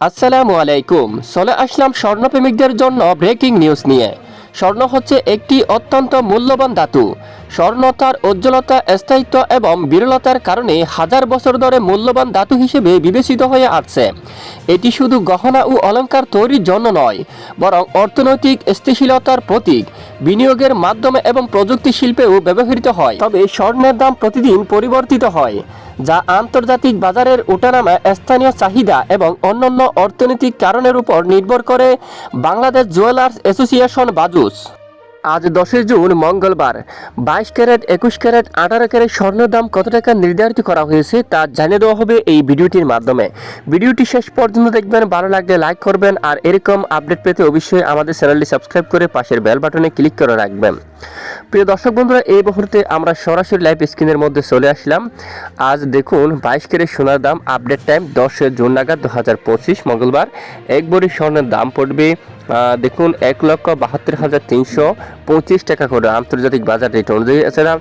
আসসালামু আলাইকুম। চলে আসলাম স্বর্ণপ্রেমিকদের জন্য ব্রেকিং নিউজ নিয়ে। স্বর্ণ হচ্ছে একটি অত্যন্ত মূল্যবান ধাতু। স্বর্ণ তার উজ্জ্বলতা, স্থায়িত্ব এবং বিরলতার কারণে হাজার বছর ধরে মূল্যবান ধাতু হিসেবে বিবেচিত হয়ে আসছে। এটি শুধু গহনা ও অলংকার তৈরির জন্য নয়, বরং অর্থনৈতিক স্থিতিশীলতার প্রতীক। বিনিয়োগের মাধ্যমে এবং প্রযুক্তি শিল্পেও ব্যবহৃত হয়। তবে স্বর্ণের দাম প্রতিদিন পরিবর্তিত হয়, যা আন্তর্জাতিক বাজারের ওঠানামা, স্থানীয় চাহিদা এবং অন্যান্য অর্থনৈতিক কারণের উপর নির্ভর করে বাংলাদেশ জুয়েলার্স অ্যাসোসিয়েশন বাজুস। আজ দশই জুন, মঙ্গলবার। বাইশ ক্যারেট, একুশ ক্যারেট, আঠারো ক্যারেট স্বর্ণের দাম কত টাকা নির্ধারিত করা হয়েছে তা জানিয়ে দেওয়া হবে এই ভিডিওটির মাধ্যমে। ভিডিওটি শেষ পর্যন্ত দেখবেন, ভালো লাগলে লাইক করবেন আর এরকম আপডেট পেতে অবশ্যই আমাদের চ্যানেলটি সাবস্ক্রাইব করে পাশের বেল বাটনে ক্লিক করে রাখবেন। প্রিয় দর্শক বন্ধুরা, এই মুহূর্তে আমরা সরাসরি লাইভ স্ক্রিনের মধ্যে চলে আসলাম। আজ দেখুন, বাইশ ক্যারেট সোনার দাম আপডেট টাইম দশ জুন নাগাদ দু হাজার পঁচিশ, মঙ্গলবার। এক বড়ি স্বর্ণের দাম পড়বে দেখুন, এক লক্ষ বাহাত্তর হাজার তিনশো পঁচিশ টাকা করে আন্তর্জাতিক বাজার রেট অনুযায়ী এছাড়া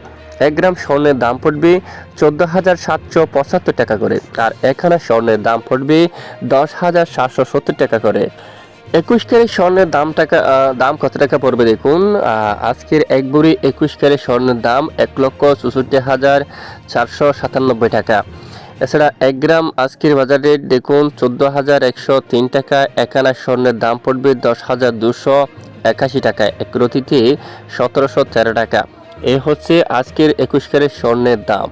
এক গ্রাম স্বর্ণের দাম পড়বে চোদ্দ হাজার সাতশো পঁচাত্তর টাকা করে আর একখানা স্বর্ণের দাম পড়বে দশ হাজার সাতশো সত্তর টাকা করে। একুশ ক্যারেট স্বর্ণের দাম টাকা দাম কত টাকা পড়বে দেখুন আজকের এক বুড়ি একুশ ক্যারেট স্বর্ণের দাম এক লক্ষ চৌষট্টি হাজার চারশো সাতানব্বই টাকা। এছাড়া এক গ্রাম আজকের বাজার রেট দেখুন চোদ্দ হাজার একশো তিন টাকা, একানা স্বর্ণের দাম পড়বে দশ হাজার দুশো একাশি টাকা, এক রতিতে সতেরোশো তেরো টাকা। এ হচ্ছে আজকের একুশ ক্যারেট স্বর্ণের দাম।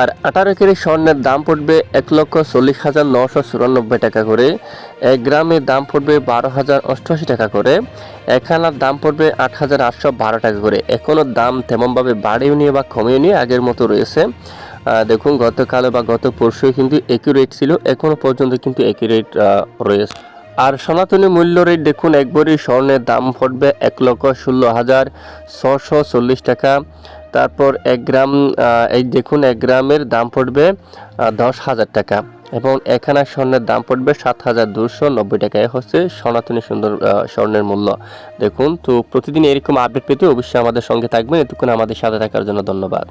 আর আঠারো কেজি স্বর্ণের দাম পড়বে এক লক্ষ চল্লিশ হাজার নশো চুরানব্বই টাকা করে, এক গ্রামের দাম পড়বে বারো হাজার অষ্টআশি টাকা করে এক আনার দাম পড়বে আট হাজার আটশো বারো টাকা করে। এখনও দাম তেমনভাবে বাড়েও নিয়ে বা কমেও নিয়ে আগের মতো রয়েছে। দেখুন, গতকাল বা গত পরশু কিন্তু একই রেট ছিল এখনও পর্যন্ত কিন্তু একই রেট রয়েছে। আর সনাতনী মূল্য রেট দেখুন এক ভরি স্বর্ণের দাম পড়বে এক লক্ষ ষোলো হাজার ছশো চল্লিশ টাকা। তারপর এক গ্রাম এই দেখুন, এক গ্রামের দাম পড়বে দশ হাজার টাকা এবং এখানে স্বর্ণের দাম পড়বে সাত হাজার দুশো নব্বই টাকা। হচ্ছে সনাতনী সুন্দর স্বর্ণের মূল্য। দেখুন, তো প্রতিদিন এরকম আপডেট পেতে অবশ্যই আমাদের সঙ্গে থাকবেন। এতক্ষণ আমাদের সাথে থাকার জন্য ধন্যবাদ।